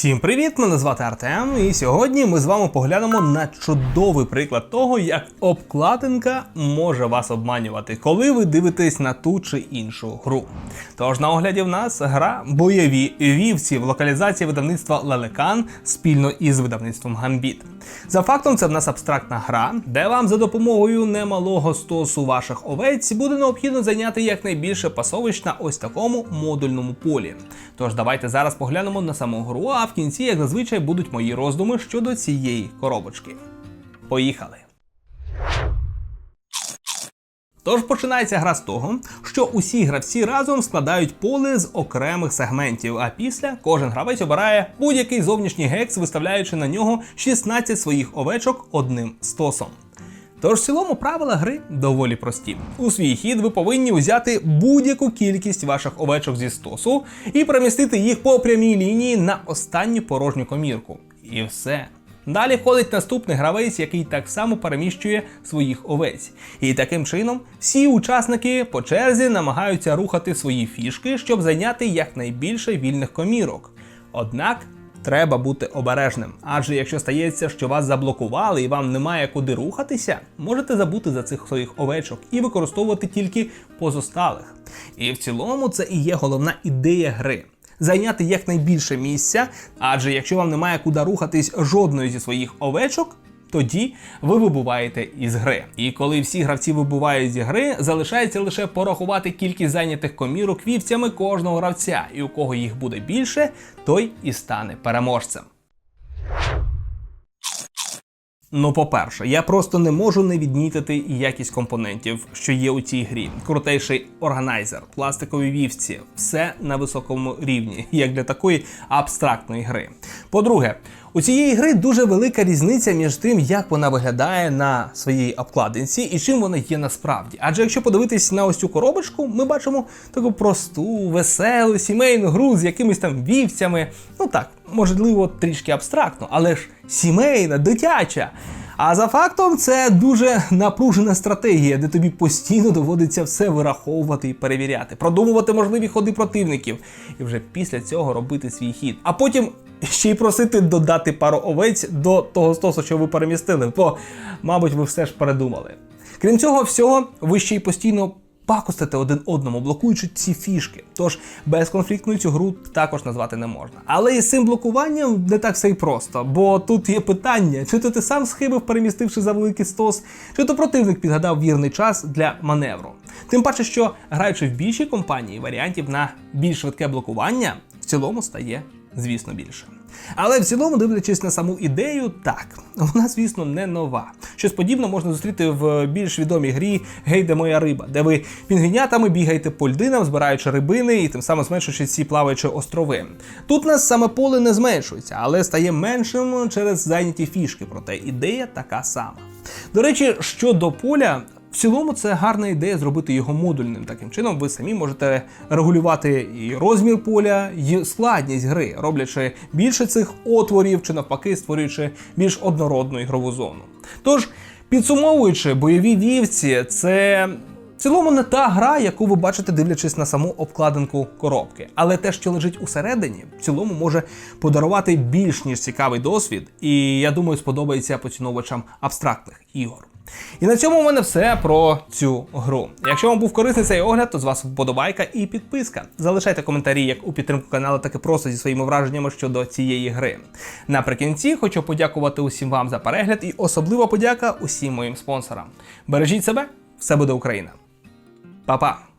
Всім привіт! Мене звати Артем, і сьогодні ми з вами поглянемо на чудовий приклад того, як обкладинка може вас обманювати, коли ви дивитесь на ту чи іншу гру. Тож на огляді в нас гра бойові вівці в локалізації видавництва Лелекан спільно із видавництвом Гамбіт. За фактом, це в нас абстрактна гра, де вам за допомогою немалого стосу ваших овець буде необхідно зайняти якнайбільше пасовищ на ось такому модульному полі. Тож давайте зараз поглянемо на саму гру, а в кінці, як зазвичай, будуть мої роздуми щодо цієї коробочки. Поїхали! Тож починається гра з того, що усі гравці разом складають поле з окремих сегментів, а після кожен гравець обирає будь-який зовнішній гекс, виставляючи на нього 16 своїх овечок одним стосом. Тож в цілому правила гри доволі прості. У свій хід ви повинні взяти будь-яку кількість ваших овечок зі стосу і перемістити їх по прямій лінії на останню порожню комірку. І все. Далі входить наступний гравець, який так само переміщує своїх овець. І таким чином всі учасники по черзі намагаються рухати свої фішки, щоб зайняти якнайбільше вільних комірок. Однак треба бути обережним, адже якщо стається, що вас заблокували і вам немає куди рухатися, можете забути за цих своїх овечок і використовувати тільки позосталих. І в цілому це і є головна ідея гри. Зайняти якнайбільше місця, адже якщо вам немає куди рухатись жодної зі своїх овечок, тоді ви вибуваєте із гри. І коли всі гравці вибувають зі гри, залишається лише порахувати кількість зайнятих комірок вівцями кожного гравця, і у кого їх буде більше, той і стане переможцем. Ну, по-перше, я просто не можу не відмітити якість компонентів, що є у цій грі. Крутейший органайзер, пластикові вівці, все на високому рівні, як для такої абстрактної гри. По-друге, у цієї гри дуже велика різниця між тим, як вона виглядає на своїй обкладинці і чим вона є насправді. Адже якщо подивитись на ось цю коробочку, ми бачимо таку просту, веселу, сімейну гру з якимись там вівцями. Ну так, можливо, трішки абстрактно, але ж сімейна, дитяча. А за фактом це дуже напружена стратегія, де тобі постійно доводиться все вираховувати і перевіряти, продумувати можливі ходи противників, і вже після цього робити свій хід. А потім ще й просити додати пару овець до того стосу, що ви перемістили, бо, мабуть, ви все ж передумали. Крім цього всього, ви ще й постійно пакостите один одному, блокуючи ці фішки. Тож безконфліктною цю гру також назвати не можна. Але із цим блокуванням не так все й просто, бо тут є питання: чи то ти сам схибив, перемістивши за великий стос, чи то противник підгадав вірний час для маневру. Тим паче, що граючи в більшій компанії, варіантів на більш швидке блокування в цілому стає, звісно, більше. Але в цілому, дивлячись на саму ідею, так, вона, звісно, не нова. Щось подібне можна зустріти в більш відомій грі Гей, де моя риба, де ви пінгвінятами бігаєте по льдинам, збираючи рибини і тим самим зменшуючи ці плаваючі острови. Тут нас саме поле не зменшується, але стає меншим через зайняті фішки, проте ідея така сама. До речі, щодо поля. В цілому це гарна ідея зробити його модульним. Таким чином, ви самі можете регулювати і розмір поля, і складність гри, роблячи більше цих отворів чи навпаки створюючи більш однородну ігрову зону. Тож, підсумовуючи, бойові вівці це. В цілому не та гра, яку ви бачите, дивлячись на саму обкладинку коробки. Але те, що лежить усередині, в цілому може подарувати більш ніж цікавий досвід, і я думаю, сподобається поціновувачам абстрактних ігор. І на цьому в мене все про цю гру. Якщо вам був корисний цей огляд, то з вас вподобайка і підписка. Залишайте коментарі як у підтримку каналу, так і просто зі своїми враженнями щодо цієї гри. Наприкінці хочу подякувати усім вам за перегляд і особлива подяка усім моїм спонсорам. Бережіть себе, все буде Україна. Па-па!